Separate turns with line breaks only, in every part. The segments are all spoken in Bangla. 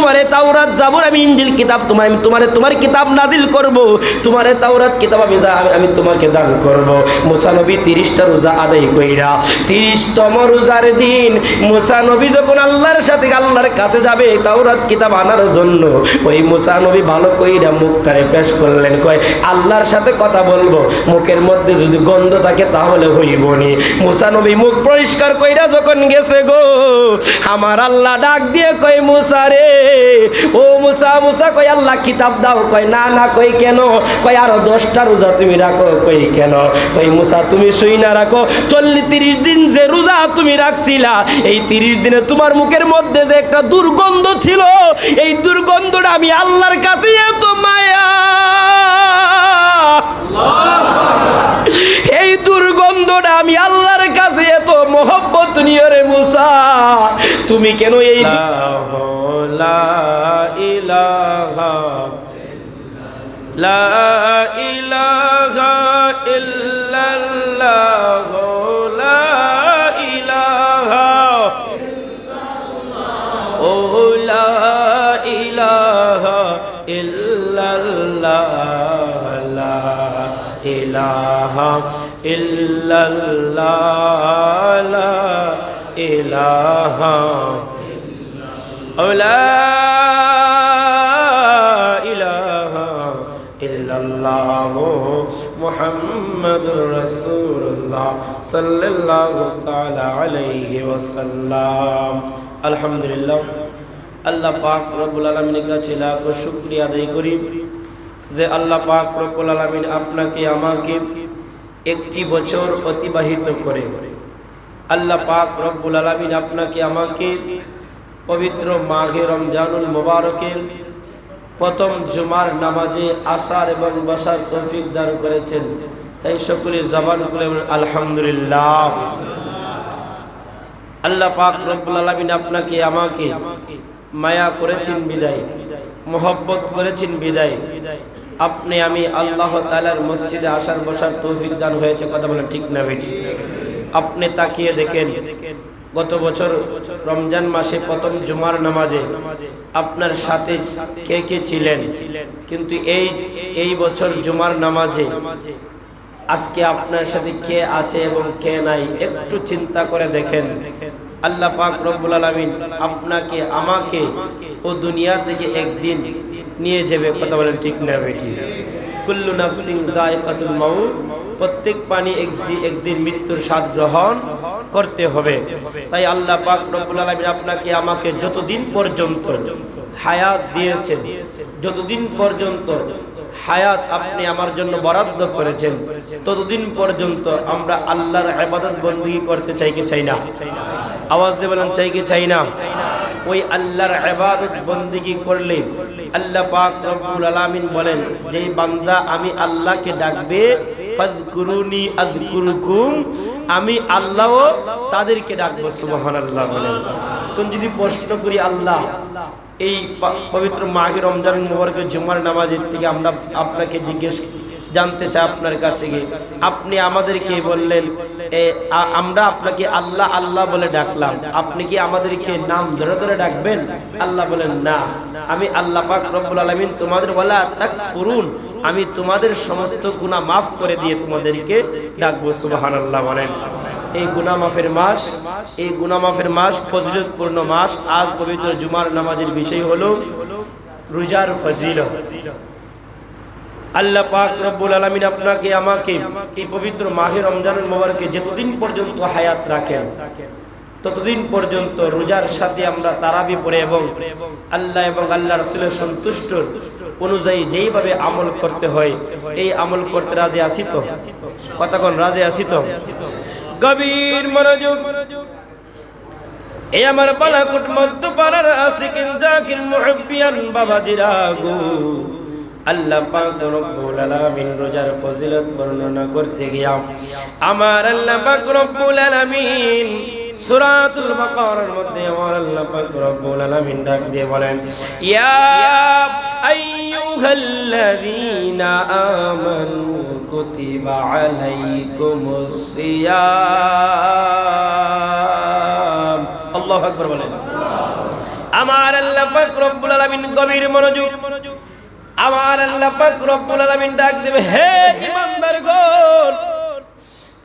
তোমারে তাওরাত জাবুর আমি ইঞ্জিল কিতাব তোমার, আমি তোমারে, তোমার কিতাব নাজিল করব। তোমারে তাওরাত কিতাব আমি যা আমি তোমাকে দান করব। মুসা নবী তিরিশটা রোজা আদায় কইরা, তিরিশতম রোজার দিন মুসা নবী যখন আল্লাহর সাথে আল্লাহর কাছে যাবে, তাওরাত কিতাব আনার জন্য ওই মুসা নবী ভালো কইরা মুখটারে পেশ করলেন, কয়, আল্লাহর সাথে কথা বলব, মুখের মধ্যে যদি গন্ধ থাকে তাহলে হইব নি। মুসা নবী মুখ পরিষ্কার কইরা যখন গেছে গো, আমার আল্লাহ ডাক দিয়ে কয়, মুসা রে ও মুসা মুসা কই আল্লাহ কিতাব দাও। কয়, না না কই কেন? কই আরও দশটা রোজা তুমি রাখো। কই কেন? কই মুসা, তুমি শুই না রাখো। চল্লিশ তিরিশ দিন যে রোজা তুমি রাখছিলা, এই তিরিশ দিনে তোমার মুখের মধ্যে যে একটা দুর্গন্ধ ছিল, এই দুর্গন্ধটা আমি আল্লাহর কাছে এত মায়া। এই দুর্গন্ধটা আমি আল্লাহর কাছে এত মোহব্বত নিয়ে রে মুসা। তুমি কেন এই লা ইলাহা ইলাহা ও লা ইলাহা ইল্লাল্লাহ মুহাম্মাদুর রাসূলুল্লাহ সাল্লাল্লাহু তাআলা আলাইহি ওয়াসাল্লাম। আলহামদুলিল্লাহ, আল্লাহ পাক রব্বুল আলামিনের কাছে লাখ শুকরিয়া আদায় করি যে আল্লাহ পাক রব্বুল আলামিন আপনাকে আমাকে একটি বছর অতিবাহিত করে। আল্লাহ পাক রব্বুল আলামিন আপনাকে, আমাকে পবিত্র মাঘে রমজানুল মোবারকের প্রথম জুমার নামাজে আসার এবং বসার তৌফিক দান করেছেন। তাই সকলে জবান করে আলহামদুলিল্লাহ। আল্লাহ পাক রব্বুল আলামিন আপনাকে, আমাকে মায়া করেছেন বিদায়, মোহব্বত করেছেন বিদায়। আপনি, আমি আল্লাহ তাআলার মসজিদে আসার, বসার তৌফিক দান হয়েছে, কথা বলেন ঠিক না বেটি আপনি তাকিয়ে দেখেন, গত বছর রমজান মাসে প্রথম জুমার নামাজে আপনার সাথে কে কে ছিলেন? কিন্তু এই এই বছর জুমার নামাজে আজকে আপনার সাথে কে আছে এবং কে নাই একটু চিন্তা করে দেখেন। আল্লাহ পাক রব্বুল আলামিন আপনাকে, আমাকে ও দুনিয়া থেকে একদিন নিয়ে যাবে। কথা বলেন ঠিক না বেটি? কুল্লু নাফসিং যায়কাতুল মাউত। প্রত্যেক পানি একদি- একদিন মৃত্যুর স্বাদ গ্রহণ করতে হবে। তাই আল্লাহ পাক রব্বুল আলামিন আপনাকে আমাকে যতদিন পর্যন্ত হায়াত দিয়েছেন, যতদিন পর্যন্ত হায়াত আপনি আমার জন্য বরাদ্দ করেছেন, ততদিন পর্যন্ত আমরা আল্লাহর ইবাদত বন্দী করতে চাই কি চাই না? আওয়াজ দিয়ে বলেন, চাই কি চাই না? ওই আল্লাহর ইবাদত বন্দিগি করলে আল্লাহ পাক রব্বুল আলামিন বলেন, যেই বান্দা আমি আল্লাহকে ডাকবে আমি আল্লাহ তাদেরকে ডাকবো কোন যদি প্রশ্ন করি, আল্লাহ, এই পবিত্র মাহে রমজান মুবারকের জুমার নামাজের থেকে আমরা আপনাকে জিজ্ঞেস জানতে চাই আপনার কাছে গিয়ে। আপনি আমাদেরকে বললেন আমরা আপনাকে আল্লাহ আল্লাহ বলে ডাকলাম। আপনি কি আমাদেরকে নাম ধরে ধরে ডাকবেন? আল্লাহ বলেন, না। আমি আল্লাহ পাক রব্বুল আলামিন তোমাদের বলা তাক ফুরুন আমি তোমাদের সমস্ত গুনাহ মাফ করে দিয়ে তোমাদেরকে ডাকবো, সুবহানাল্লাহ বলেন। এই গুনাহ মাফের মাস, এই গুনাহ মাফের মাস ফজিলতপূর্ণ মাস। আজ পবিত্র জুমার নামাজের বিষয় হলো রোজার ফজিল আল্লাহ পাক রব্বুল আলামিন আপনাকে, আমাকে এই পবিত্র মাহে রমজানের মোবারকে যতদিন পর্যন্ত হায়াত রাখেন ততদিন পর্যন্ত রোজার সাথে আমরা তারাবি পড়ে এবং আল্লাহ এবং আল্লাহ রসুলের সন্তুষ্ট অনুযায়ী যেইভাবে আমল করতে হয়, এই আমল করতে রাজি আসি তো? কতক্ষণ রাজি আসি তো? গভীর মনোযোগ। এই আমার বালাকুট মধ্য পাড়ার আশিকিন জাকির মুহিব্বিয়ান বাবাজিরা গো। আল্লাহ পাক রব্বুল আলামিন রোজার ফজিলত বর্ণনা করতে গিয়া, আমার আল্লাহ পাক রব্বুল আলামিন সূরাতুল বাকারার মধ্যে আমার আল্লাহ পাক রব্বুল আলামিন ডাক দিয়ে বলেন, ইয়া আইয়ুহাল্লাযীনা আমানু কুতিবা আলাইকুমুস সিয়াম। আল্লাহু আকবার বলেন। আমার আল্লাহ পাক রব্বুল আলামিন গভীর মনোযোগ, আমার আল্লাহ পাক রব্বুল আলামিন ডাক দেবে, হে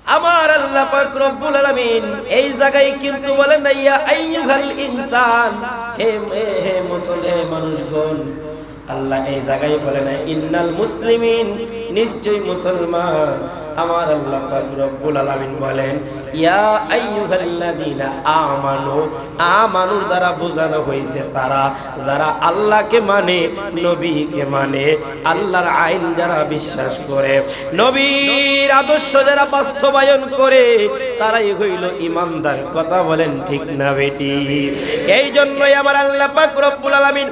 আমার আল্লাহ পাক রব্বুল আলামিন এই জায়গায় কিন্তু বলেন না, ইয়া আইয়ুহাল ইনসান, হে হে- মুসলিম মানুষগণ, আল্লাহ এই জায়গায় বলে না ইন্নাল মুসলিমিন নিশ্চয়ই মুসলমান। আমার আল্লাহ রব্বুল আলামিন বলেন, ইয়া আইয়ুহাল্লাযীনা আমানু, আমানুর দ্বারা বোঝানো হয়েছে তারা, যারা আল্লাহকে মানে নবীকে মানে আল্লাহর আইন যারা বিশ্বাস করে, নবীর আদর্শ যারা বাস্তবায়ন করে, তারাই হইল ইমানদার। কথা বলেন ঠিক না বেটি? এই জন্যই আমার আল্লাহ পাক রব্বুল আলামিন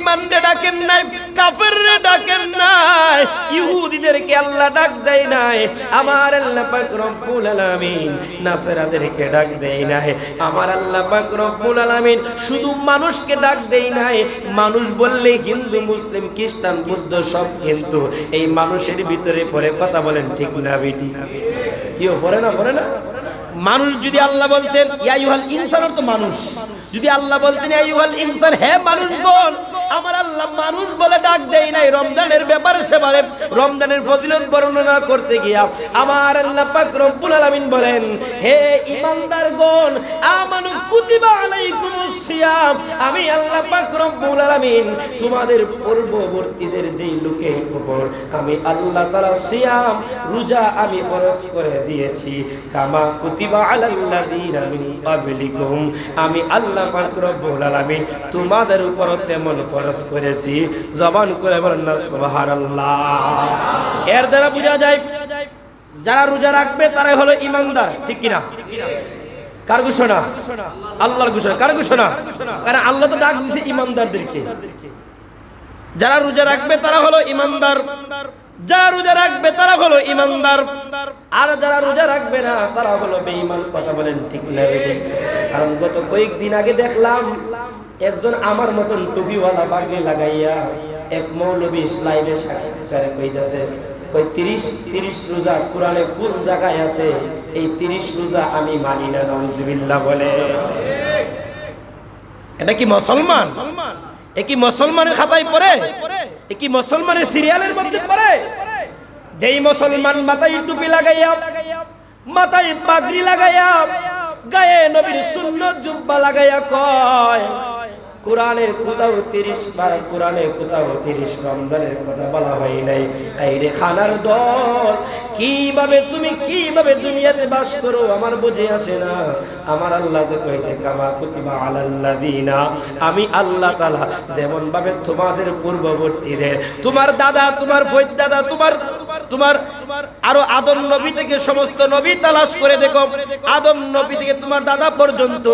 বেঈমানরে ডাকেন নাই, কাফেররে ডাকেন নাই, ইহুদিদেরকে আল্লাহ ডাক দেয় নাই, আমার আল্লাহ পাক রব্বুল আলামিন নাসরাদেরকে ডাক দেয় নাই, আমার আল্লাহ পাক রব্বুল আলামিন শুধু মানুষকে ডাক দেয় নাই, মানুষ বললে হিন্দু, মুসলিম, খ্রিস্টান, বুদ্ধ সব কিন্তু এই মানুষের ভিতরে পরে কথা বলেন ঠিক না বেটি? কেউ পড়ে না পড়ে না? মানুষ যদি আল্লাহ বলতেন ইয়াইহাল ইনসান তো মানুষ। যদি আল্লাহ বলতেন ইনসান, হে মানুষ বল আমার আল্লাহ মানুষ বলে ডাক দেয় নাই। রমজানের ব্যাপারে সেবারে, রমজানের ফজিলত বর্ণনা করতে গিয়া আমার আল্লাহ পাক রব্বুল আলামিন বলেন, হে ইমানদারগণ আমানু কুতিবা আলাইকুমুস সিয়াম। আমি আল্লাহ পাক রব্বুল আলামিন তোমাদের পূর্ববর্তীদের যেই লোকের উপর আমি আল্লাহ তাআলা সিয়াম, রোজা আমি ফরজ করে দিয়েছি। কামা কুতিবা আলাল্লাযীনা মিন ক্বাবলিকুম। আমি আল্লাহ তোমাদের উপর তেমন ফরজ করেছি। জবান করে বলেন না, সুবহানাল্লাহ। এর দ্বারা বোঝা যায়, যারা রোজা রাখবে তারাই হলো ইমানদার ঠিক কিনা? যারা রোজা রাখবে তারা হলো ইমানদার যারা রোজা রাখবে, তারা হলো ইমানদার। আর যারা রোজা রাখবে না, তারা হলো বেঈমান। কথা বলেন ঠিক না কারণ গত কয়েকদিন আগে দেখলাম, একজন আমার মতন টুপিওয়ালা পাগড়ি লাগাইয়া এক মৌলবী লাইভে সাক্ষাৎকারে কইতাছে কই তিরিশ তিরিশ রোজা কোরআনে কোন জায়গায় আছে? এই তিরিশ রোজা আমি মানি না নজুবিল্লাহ বলে। এটা কি মুসলমান? এ কি মুসলমানের খাতায় পড়ে? কি মুসলমানের সিরিয়ালের মধ্যে পড়ে? যেই মুসলমান মাথায় টুপি লাগাইয়া, মাথায় পাগড়ি লাগাইয়া, গায়ে নবীর সুন্দর জুব্বা লাগাইয়া কয় কোরআনের কোথাও তিরিশ বার কোরআনে কোথাও তিরিশ রমজানের কথা বলা হয় নাই। এই রে খানার দল, কীভাবে তুমি, কীভাবে দুনিয়াতে বাস করো আমার বুঝে আসে না। আমার আল্লাহ যে কয়েছে কামা কুতিবা আলাল্লাযিনা, আমি আল্লাহ তাআলা যেমন ভাবে তোমাদের পূর্ববর্তীদের, তোমার দাদা তোমার দাদা, তোমার তোমার আরও আদম নবী থেকে সমস্ত নবী তালাশ করে দেখো। আদম নবী থেকে তোমার দাদা পর্যন্ত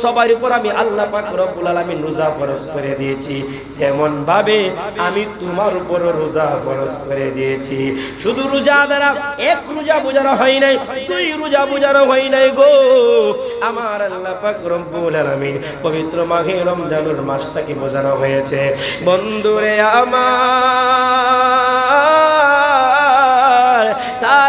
সবার উপর আমি আল্লাহ পাক রব্বুল আলামিন রোজা ফরজ করে দিয়েছি। যেমন ভাবে আমি তোমার উপর রোজা ফরজ করে দিয়েছি। শুধু রোজা দ্বারা, এক রোজা বোঝানো হয় নাই, দুই রোজা বোঝানো হয় নাই গো। আমার আল্লাহ পাক রব্বুল আলামিন পবিত্র মাঘে রমজানুর মাসটাকে বোঝানো হয়েছে। বন্ধুরে আমার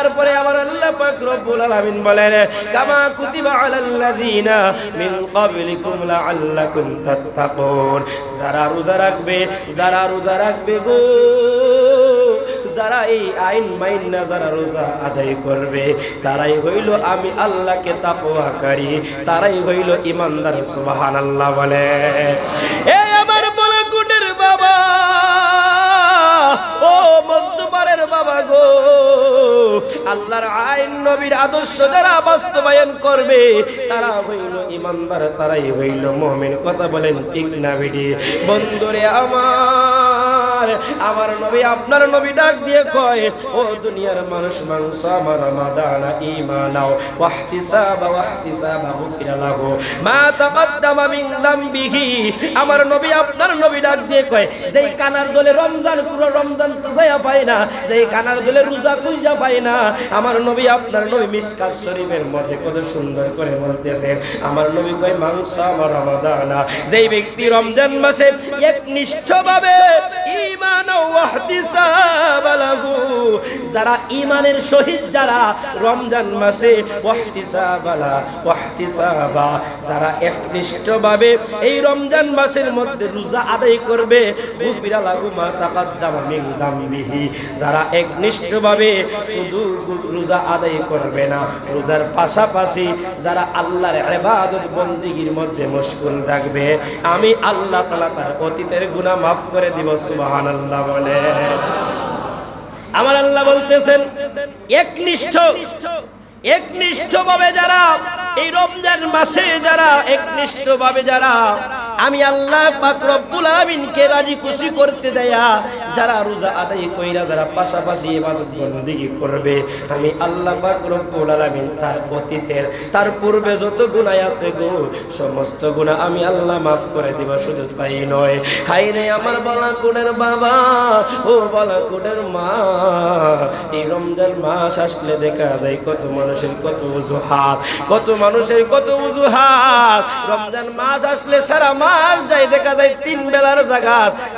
তারপরে আমার আল্লাহ পাক রব্বুল আলামিন বলেন, কামা কুতিবা আলাল্লাযিনা মিন ক্বাবলিকুম লাআল্লাকুম তাত্তাকুন। যারা রোজা রাখবে, যারা রোজা রাখবে গো, যারা এই আইন মাইন না যারা রোজা আদায় করবে, তারাই হইল আমি আল্লাহকে তাপওয়াকারী তারাই হইল ইমানদার সুবহানাল্লাহ বলে। এ আমার বলে গুটের বাবা, ও মধ্যপাড়ের বাবা গো। আল্লাহর আইন, নবীর আদর্শ যারা বাস্তবায়ন করবে, তারা হইল ইমানদার, তারাই হইল মহমিন কথা বলেন ঠিক না বন্ধুরে আমার আমার আমার নবী আপনার নবী ডাক দিয়ে কয়, ও দুনিয়ার মানুষ, মাংস, আমার মাদানা ইমানাও ওয়াহতিসাবা ওয়াহতিসাবা গুফিরা লাহু। মা তাকাদ্দামা মিন দামবিহি। আমার নবী আপনার নবী ডাক দিয়ে কয়, যেই কানার দলে রমজান, পুরো রমজান তো হইয়া পায় না। যেই কানার দলে রোজা কুইজা পায় না। আমার নবী আপনার নবী মিশকাত শরীফের মধ্যে কত সুন্দর করে বলতেছেন আমার নবী কয়, মাংস, আমার রমাদানা যেই ব্যক্তি রমজান মাসে একনিষ্ঠভাবে ঈমানাও 第三 যারা ঈমানের সহিত যারা রমজান মাসে যারা একনিষ্ঠভাবে এই রমজান মাসের মধ্যে রোজা আদায় করবে যারা একনিষ্ঠভাবে শুধু রোজা আদায় করবে না, রোজার পাশাপাশি যারা আল্লাহর ইবাদত বন্দিগির মধ্যে মশগুল থাকবে, আমি আল্লাহ তাআলা তার অতীতের গুনাহ মাফ করে দিব, সুবহানাল্লাহ বলে। আমার আল্লাহ বলতেছেন, একনিষ্ঠ ভাবে যারা, এই রমজান মাসে যারা একনিষ্ঠ ভাবে যারা, আমি আল্লাহ পাক রব্বুল আমিনকে রাজি খুশি করতে দেয়া যারা রোজা আদায় কইরা যারা পাশাপাশি ইবাদত বন্দিগি করবে, আমি আল্লাহ পাক রব্বুল আলামিন তার অতীতের, তার পূর্বে যত গুনাহ আছে গো, সমস্ত গুনাহ আমি আল্লাহ maaf করে দিব, শুধু তাই নয়। হাই রে আমার বলা কোণের বাবা, ও বলা কোণের মা, এই রমজান মাস আসলে দেখা যায় কত মানুষের কত অজুহাত, কত মানুষের কত অজুহাত। রমজান মাস আসলে সারা মাস যায় দেখা যায় তিন বেলার জায়গা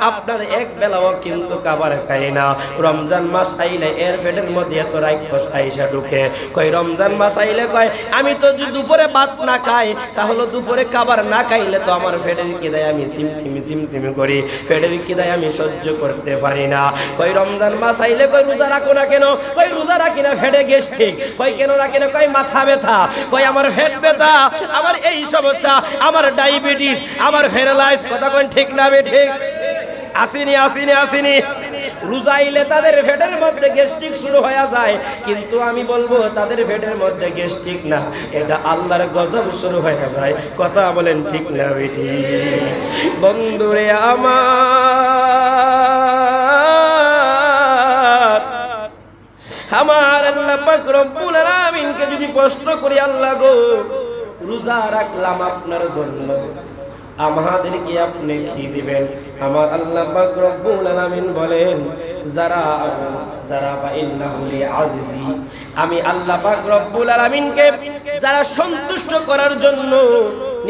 আপনার এক বেলাও কিন্তু খাবার খাই না। রমজান মাস আইলে এর পেটের মধ্যে এত রাক্ষস আইসা ঢুকে। কই রমজান মাস আইলে কয়, আমি তো দুপুরে ভাত না খাই, তাহলে দুপুরে খাবার না খাইলে তো আমার পেটের কিদায় আমি সিম সিমি সিম সিমি করি। পেটের কিদায় আমি সহ্য করতে পারি না। কই রমজান মাস আইলে কই রোজা রাখো না কেন? কই রোজা রাখি না, ফেটে গেছ ঠিক। কই কেন রাখি না? কই মাথা ব্যথা। কই আমার ফেট ব্যথা, আমার এই সমস্যা, আমার ডায়াবেটিস, আমার ফেরালাইজ কথা কই ঠিক না বে ঠিক? আসিনি আসিনি আসিনি। রুজাইলে তাদের ফেটের মধ্যে গ্যাস্ট্রিক শুরু হয়ে যায়। কিন্তু আমি বলব, তাদের ফেটের মধ্যে গ্যাস্ট্রিক না, এটা আল্লাহর গজব শুরু হয়ে যায়। কথা বলেন ঠিক না, বেটি? বন্ধুরে আমার আমার আল্লাহ পাক রব্বুল আলামিনকে যদি প্রশ্ন করি, আল্লাহ গো, রোজা রাখলাম আপনার জন্য। আমাদেরকে আপনি কি দিবেন। আমার আল্লাহ পাক রব্বুল আলামিন বলেন, যারা যারা বা ইন্নাহু লিআজিজি, আমি আল্লাহ পাক রব্বুল আলামিনকে যারা সন্তুষ্ট করার জন্য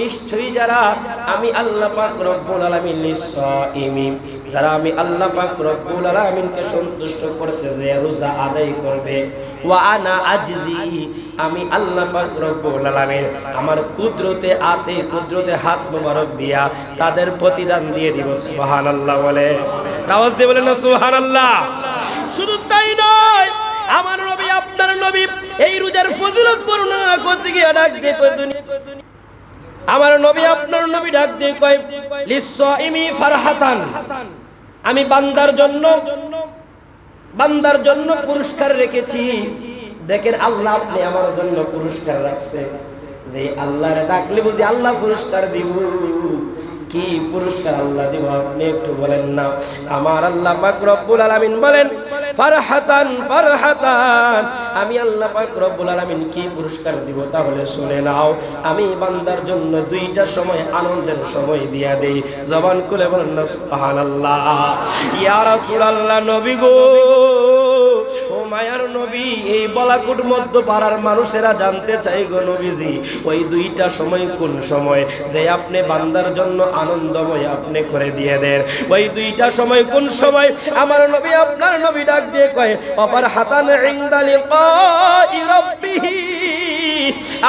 নিশ্চয়ই যারা, আমি আল্লাহ পাক রব্বুল আলামিন লিসাইমি যারা আমি আল্লাহ পাক রব্বুল আলামিনকে সন্তুষ্ট করতে যে রোজা আদায় করবে, ওয়া আনা আজজি, আমি আল্লাহ পাক রব্বুল আলামিন আমার কুদরতে আতে কুদরতে হাত মোবারক দিয়া তাদের প্রতিদান দিয়ে দিব, সুবহানাল্লাহ বলে। আওয়াজ দিয়ে বলেন না, সুবহানাল্লাহ। শুধু তাই নয়, আমার নবী, আপনার নবী এই রোজার ফজিলত বর্ণনা করতে গিয়ে ডাক দিয়ে কই দুনিয়া আমার নবী, আপনার নবী ডাক দিয়ে কয় লিসাইমি ফারহাতান। আমি বান্দার জন্য বান্দার জন্য পুরস্কার রেখেছি। দেখেন আল্লাহ আপনি আমার জন্য পুরস্কার রাখছে। যে আল্লাহরে ডাকলে বুঝি আল্লাহ পুরস্কার দিব। কি পুরস্কার আল্লাহ দিব? আপনি একটু বলেন না। আমার আল্লাহ পাক রব্বুল আলামিন বলেন, ফারহাতান ফারহাতান। আমি আল্লাহ পাক রব্বুল আলামিন কি পুরস্কার দিব তাহলে শুনে নাও। আমি বান্দার জন্য দুইটা সময়, আনন্দের সময় দিয়া দেই। জবান খুলে বলেন না সুবহানাল্লাহ। ইয়া রাসূলুল্লাহ, নবী গো! নবী, এই বলাকুট মধ্য মানুষেরা জানতে চাই গো নবীজি, ওই দুইটা সময় কোন সময়? যে আপনি বান্দার জন্য আনন্দময় আপনি করে দিয়ে দেন। ওই দুইটা সময় কোন সময়? আমার নবী আপনার নবী ডাক দিয়ে কয়, অফার হাতান ইনদালি রাব্বিহি।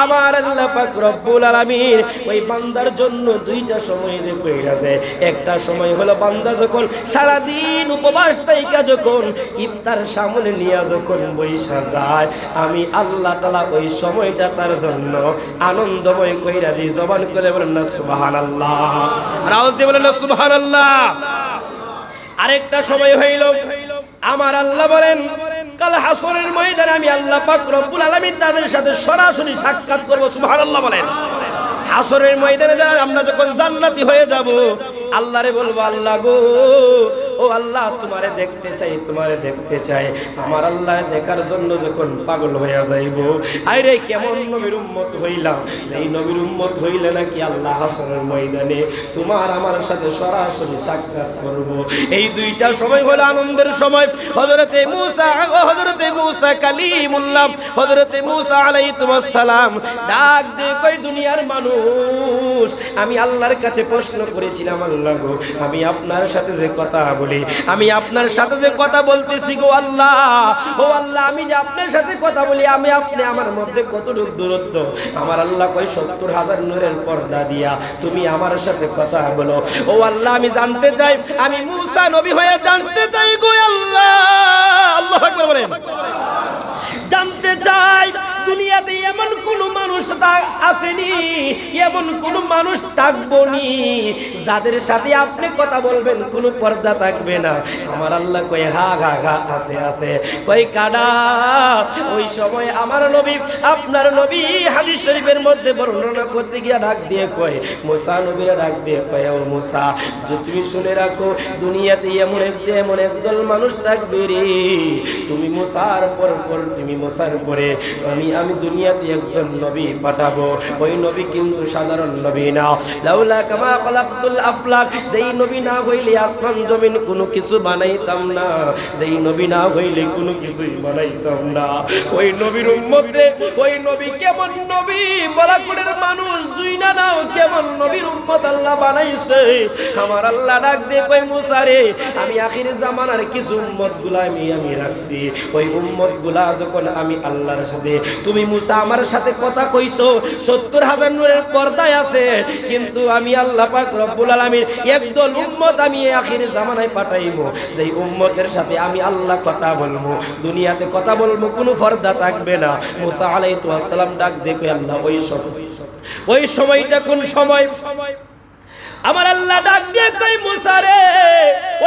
আমার আল্লাহ পাক রব্বুল আলামিন ওই বান্দার জন্য দুইটা সময় যে কইরা একটা সময় হলো বান্দা যখন সারা দিন উপবাস থাইকা যখন ইফতার সামনে নিয়ে যখন বৈশা যায়, আমি আল্লাহ তাআলা ওই সময়টা তার জন্য আনন্দময় কইরা দিই। জবান করে বলেন না, সুবহানাল্লাহ। আর আওয়াজ দিয়ে বলেন না, সুবহানাল্লাহ। আরেকটা সময় হইল, আমার আল্লাহ বলেন কাল হাসরের ময়দানে আমি আল্লাহ পাক রব্বুল আলামিন তাদের সাথে সরাসরি সাক্ষাৎ করব, সুবহানাল্লাহ বলেন। হাসরের ময়দানে যারা আমরা যখন জান্নাতি হয়ে যাব, আল্লাহরে বলব, আল্লাহ গো ও আল্লাহ, তোমারে দেখতে চাই, তোমারে দেখতে চাই। আমার আল্লাহ দেখার জন্য যখন পাগল হইয়া যাইব আরে কেমন নবীর উম্মত হইলাম? এই নবীর উম্মত হইলে নাকি আল্লাহ হাসনের ময়দানে তোমার আমার সাথে সরাসরি সাক্ষাৎ করব। এই দুইটা সময় হলো আনন্দের সময়। হযরতে মূসা ও হযরতে মূসা কালিমুল্লাহ, হযরতে মূসা আলাইহিস সালাম। ডাক দিয়ে কই দুনিয়ার মানুষ, আমি আল্লাহর কাছে প্রশ্ন করেছিলাম, আল্লাহ আমি আপনার সাথে যে কথা বলি, আমি আপনার সাথে যে কথা বলতেছি গো আল্লাহ, ও আল্লাহ, আমি যে আপনার সাথে কথা বলি, আমি আপনি আমার মধ্যে কতটুকু দূরত্ব? আমার আল্লাহ কই সত্তর হাজার নূরের পর্দা দিয়া তুমি আমার সাথে কথা বলো। ও আল্লাহ, আমি জানতে চাই, আমি মুসা নবী হয়ে জানতে চাই গো আল্লাহ। আল্লাহ বলেন। জানতে চাই দুনিয়াতে এমন কোন মানুষ আসেনি, এমন কোন মানুষ থাকব যাদের সাথে আপনি কথা বলবেন, কোনো পর্দা থাকবে না। আমার আল্লাহ কই হা হা হা, আছে আছে। কই কাডা ওই সময় আমার নবী, আপনার নবী হাদিস শরীফের মধ্যে বর্ণনা করতে গিয়ে ডাক দিয়ে কয়, মুসা নবী, ডাক দিয়ে কয়, ও মুসা, যে তুমি শুনে রাখো, দুনিয়াতে এমন এক এমন একদল মানুষ থাকবে রে। তুমি মুসার পর পর, তুমি মুসার পরে আমি আমি দুনিয়াতে একজন নবী পাঠাবো। ওই নবী কিন্তু সাধারণ নবী না। লাউলা কামা খলাকতুল আফলাক, যেই নবী না হইলে আসমান জমিন কোনো কিছু বানাইতাম না। যেই নবী না হইলে কোনো কিছুই বানাইতাম না। ওই নবীর উম্মতে, ওই নবী কেমন নবী? বলাকুড়ের মানুষ জুই না নাও কেমন নবীর উম্মত আল্লাহ বানাইছে। আমার আল্লাহ ডাক দিয়ে কই মুসারে আমি আখির জামানার কিছু উম্মতগুলা আমি আমি রাখছি। ওই উম্মতগুলা যখন আমি আল্লাহর সাথে তুমি মুসা আমার সাথে কথা কইছো, সত্তর হাজার নূরের পর্দায় আছে, কিন্তু আমি আল্লাহ পাক রব্বুল আলামিন একদল উম্মত আমি আখির জামানায় পাঠাইবো, যেই উম্মতের সাথে আমি আল্লাহ কথা বলব, দুনিয়াতে কথা বলব, কোনো পর্দা থাকবে না। মুসা আলাইহিস সালাম ডাক দেখবে আল্লাহ, ওই সময়, ওই সময়টা কোন সময় সময়? আমার আল্লাহ ডাক দিয়ে কই মুসারে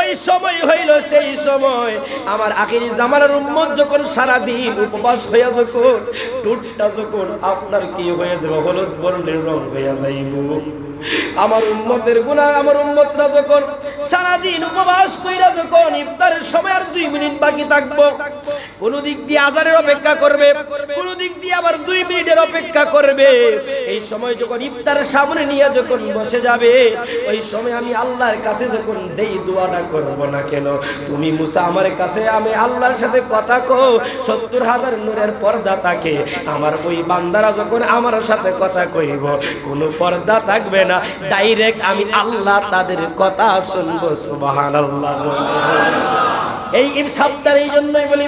ওই সময় হইল সেই সময়। আমার আখিরি জামানার উম্মত যখন সারা দিন উপবাস হইয়া যখন টুটটা যখন আপনার কি হয়ে যাবে? হলুদ বর্ণের রং হইয়া যাইব। আমার উম্মতের গুনাহ, আমার উম্মতরা যখন সারাদিন উপবাস কইরা যখন ইফতারের সময় আর দুই মিনিট বাকি থাকব, কোন দিক দিয়ে আজারের অপেক্ষা করবে, কোন দিক দিয়ে আবার দুই মিনিটের অপেক্ষা করবে। এই সময় যখন ইফতারের সামনে নিয়ে যখন বসে যাবে, ওই সময় আমি আল্লাহর কাছে যখন যেই দোয়াটা করব না কেন, তুমি মুসা আমার কাছে আমি আল্লাহর সাথে কথা কো সত্তর হাজার নূরের পর্দা থাকে, আমার ওই বান্দারা যখন আমার সাথে কথা কইব, কোনো পর্দা থাকবে না, ডাইরেক্ট আমি আল্লাহ তাদের কথা শুনব, সুবহানাল্লাহ। এই সপ্তাহের এই জন্যই বলি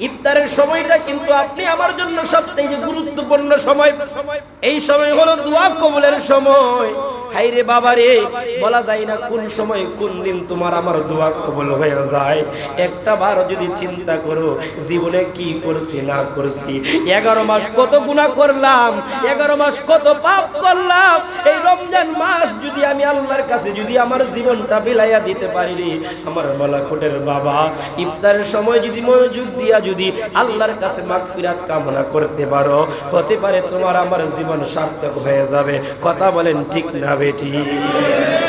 ইফতারের সময়টা কিন্তু আপনি আমার জন্য সবথেকে গুরুত্বপূর্ণ সময়। এই সময় হলো দোয়া কবলের সময়। হাইরে বাবা রে বলা যায় না কোন সময় কোন দিন তোমার আমার দোয়া কবুল হয়ে যায়। একটা বার যদি চিন্তা করো জীবনে কি করছি না করছি। এগারো মাস কত গুণা করলাম এগারো মাস কত পাপ করলাম। এই রমজান মাস যদি আমি আল্লাহর কাছে যদি আমার জীবনটা বিলাইয়া দিতে পারি রে, আমার বলাকোটের বাবা ইফতারের সময় যদি মনোযোগ দিয়া যদি আল্লাহর কাছে মাগফিরাত কামনা করতে পারো হতে পারে তোমার আমার জীবন সার্থক হয়ে যাবে। কথা বলেন ঠিক না বেটি।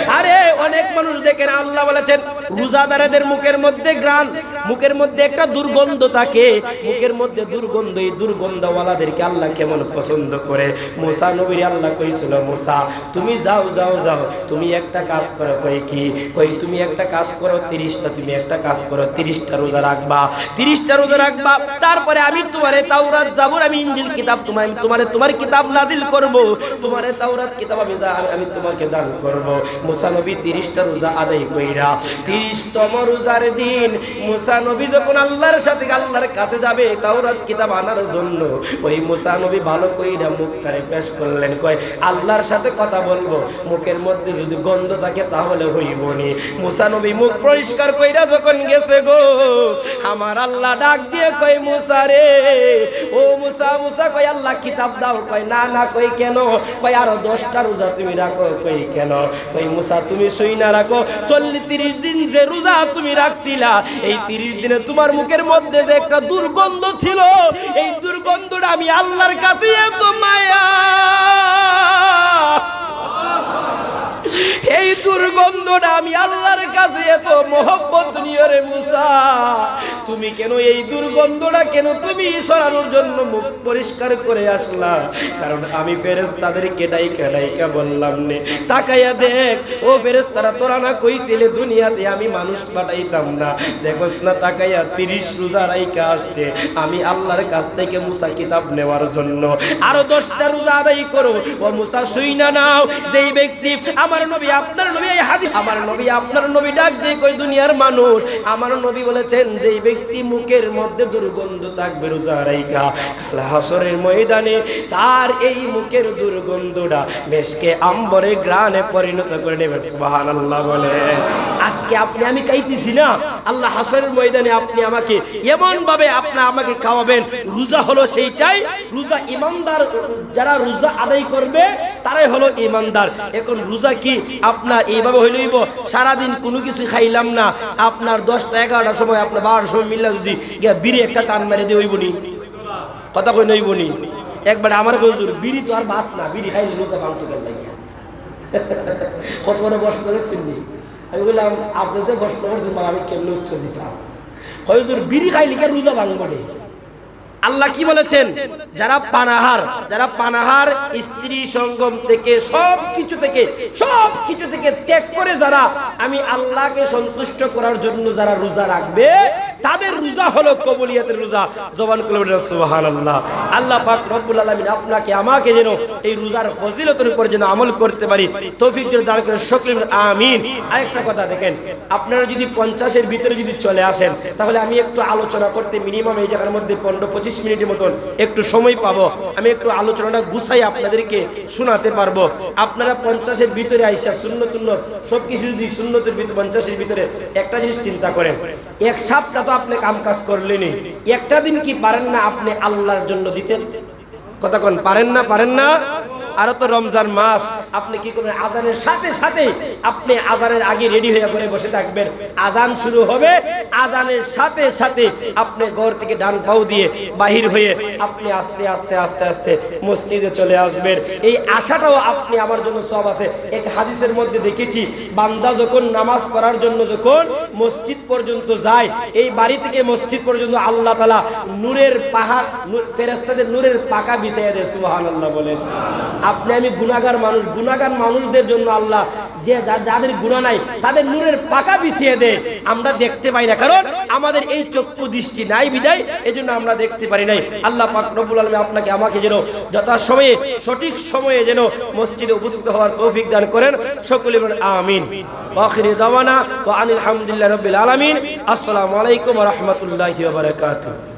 আরে, অনেক মানুষ দেখেন, আল্লাহ বলেছেন, রোজাদারদের মুখের মধ্যে গ্রান মুখের মধ্যে একটা দুর্গন্ধ থাকে। মুখের মধ্যে দুর্গন্ধ, এই দুর্গন্ধওয়ালাদেরকে আল্লাহ কেমন পছন্দ করে? মোসা নবীর আল্লাহ কইছিল, মোসা, তুমি যাও যাও যাও। তুমি একটা কাজ করো, কই কি? কই, তুমি একটা কাজ করো, তিরিশটা, তুমি একটা কাজ করো, তিরিশটা রোজা রাখবা। তিরিশটা রোজা রাখবা, তারপরে আমি তোমারে তাওরাত জাবুর আমি ইঞ্জিল কিতাব তোমার তোমারে তোমার কিতাব নাজিল করব। তোমারে তাওরাত কিতাব আমি- আমি তোমাকে দান করব। মুসা নবী তিরিশটা রোজা আদায় কইরা, তিরিশতম রোজার দিন মুসা নবী যখন আল্লাহর সাথে আল্লাহর কাছে যাবে, তাওরাত কিতাব আনার জন্য ওই মুসা নবী ভালো কইরা মুখটারে পেশ করলেন। কয়, আল্লাহর সাথে কথা বলব, মুখের মধ্যে যদি গন্ধ থাকে তাহলে হইব নি মুসা নবী মুখ পরিষ্কার কইরা যখন গেছে গো, আমার আল্লাহ ডাক দিয়ে কয়, মুসা রে ও মুসা কয়, আল্লাহ কিতাব দাও। কয়, না না, কই কেন? কয়, আরও দশটা রোজা তুমি রাখো। কই কেন? কই মুসা, তুমি শুই না রাখো। চল্লিশ তিরিশ দিন যে রোজা তুমি রাখছিলা, এই তিরিশ দিনে তোমার মুখের মধ্যে যে একটা দুর্গন্ধ ছিল, এই দুর্গন্ধটা আমি আল্লাহর কাছে এত মায়া। এই দুর্গন্ধটা আমি আল্লাহর কাছে এত মহব্বত নিয়ে রে মুসা। তুমি কেন এই দুর্গন্ধটা কেন তুমি সরানোর জন্য মুখ পরিষ্কার করে আসলা? কারণ আমি ফেরেস তাদেরকে ডাইকা ডাইকা বললাম নে তাকাইয়া দেখ, ও ফেরেস তারা তোরা না কইছিলে দুনিয়াতে আমি মানুষ পাঠাইতাম না। দেখোস না তাকাইয়া তিরিশ রোজা রাইকা আসতে আমি আল্লাহর কাছ থেকে মুসা কিতাব নেওয়ার জন্য আরও দশটা রোজা আদায় করো। ও মুসা শুই না নাও, যেই ব্যক্তি আমার নবী, আপনার নবী, এই হাদিস আমার নবী, আপনার নবী ডাক দিয়ে কই দুনিয়ার মানুষ। আমার নবী বলেছেন ব্যক্তি মুখের মধ্যে দুর্গন্ধ থাকবে রোজা হাসরের ময়দানে তার এই মুখের দুর্গন্ধটা মেশকে আম্বরে গ্রানে পরিণত করে নেবে। বলে। আজকে আপনি, আমি খাইতেছি না। আল্লাহ হাসরের ময়দানে আপনি আমাকে এমন ভাবে আপনি আমাকে খাওয়াবেন, রোজা হলো সেইটাই, রোজা ইমানদার, যারা রোজা আদায় করবে, তারাই হলো ইমানদার। এখন রোজা কি? আপনার এইভাবে হইলইব সারাদিন কোনো কিছু খাইলাম না। আপনার দশটা, এগারোটার সময় আপনার বারোটার সময় মিললে যদি গিয়া বিড়ি একটা টান মেরে দিয়ে হইবনি। কথা কই নইবনি একবার আমার হুজুর, বিড়ি তো আর ভাত না, বিড়ি খাইলে রোজা ভাঙতে গেল কত বড় বস করেছেন নি? আমি বললাম, আপনি যে বস করেছেন বা আমি কেমন উত্তর দিতাম? হয়জুর বিড়ি খাইলে রোজা ভাঙবো নে? আল্লাহ কি বলেছেন? যারা পানাহার যারা পানাহার স্ত্রী সঙ্গম থেকে সব কিছু থেকে সব কিছু থেকে ত্যাগ করে যারা, আমি আল্লাহকে সন্তুষ্ট করার জন্য যারা রোজা রাখবে তাদের রোজা হলো কবুলিয়াতের রোজা। জবান করবেন সুবহানাল্লাহ। আল্লাহ পাক রব্বুল আলামিন আপনাকে, আমাকে যেন এই রোজার ফজিলতের উপর যেন আমল করতে পারি। তৌফিক যেন দান করে, সকলে আমিন। আরেকটা কথা দেখেন, আপনারা যদি পঞ্চাশের ভিতরে যদি চলে আসেন, তাহলে আমি একটু আলোচনা করতে মিনিমাম এই জায়গার মধ্যে পনেরো পঁচিশ মিনিটের মতন একটু সময় পাবো। আমি একটু আলোচনাটা গুছাই আপনাদেরকে শোনাতে পারব। আপনারা পঞ্চাশের ভিতরে আইসা শূন্য শূন্য সব কিছু যদি শূন্যতের ভিতরে, পঞ্চাশের ভিতরে, একটা জিনিস চিন্তা করেন। এক সপ্তাহ তো আপনি কাম কাজ করলেনই। একটা দিন কি পারেন না আপনি আল্লাহর জন্য দিতেন? কোন, পারেন না পারেন না? আরও তো রমজান মাস, আপনি কি করবেন আজানের সাথে সাথে আপনি আজানের আগে রেডি হয়ে করে বসে থাকবেন? আজান শুরু হবে, আজানের সাথে সাথে আপনি ঘর থেকে ডান পাও দিয়ে বাহির হয়ে আপনি আস্তে আস্তে আস্তে আস্তে মসজিদে চলে আসবেন। এই আশাটাও আপনি আমার জন্য সব আছে। এক হাদিসের মধ্যে দেখেছি, বান্দা যখন নামাজ পড়ার জন্য যখন মসজিদ পর্যন্ত যায়, এই বাড়ি থেকে মসজিদ পর্যন্ত আল্লাহ তালা নূরের পাহাড় ফেরেস্তাদের নূরের পাকা বিছাইয়া দেয় সুবাহান আল্লাহ বলেন। আপনি আমি গুণাগার মানুষ গুণাগার মানুষদের জন্য আল্লাহ যে যাদের গুণা নাই, তাদের নূরের পাকা বিছিয়ে দেয়। আমরা দেখতে পাই না, কারণ আমাদের এই চক্ষু দৃষ্টি নাই বিদায় এই জন্য আমরা দেখতে পারি নাই। আল্লাহ পাক আলমী আপনাকে, আমাকে যেন যথাসময়ে, সঠিক সময়ে যেন মসজিদে উপস্থিত হওয়ার তৌফিক দান করেন। সকলে আমিন। আখিরি আনিল রাব্বিল আলামিন। আসসালামু আলাইকুম রহমতুল্লাহ বারাকাতুহু।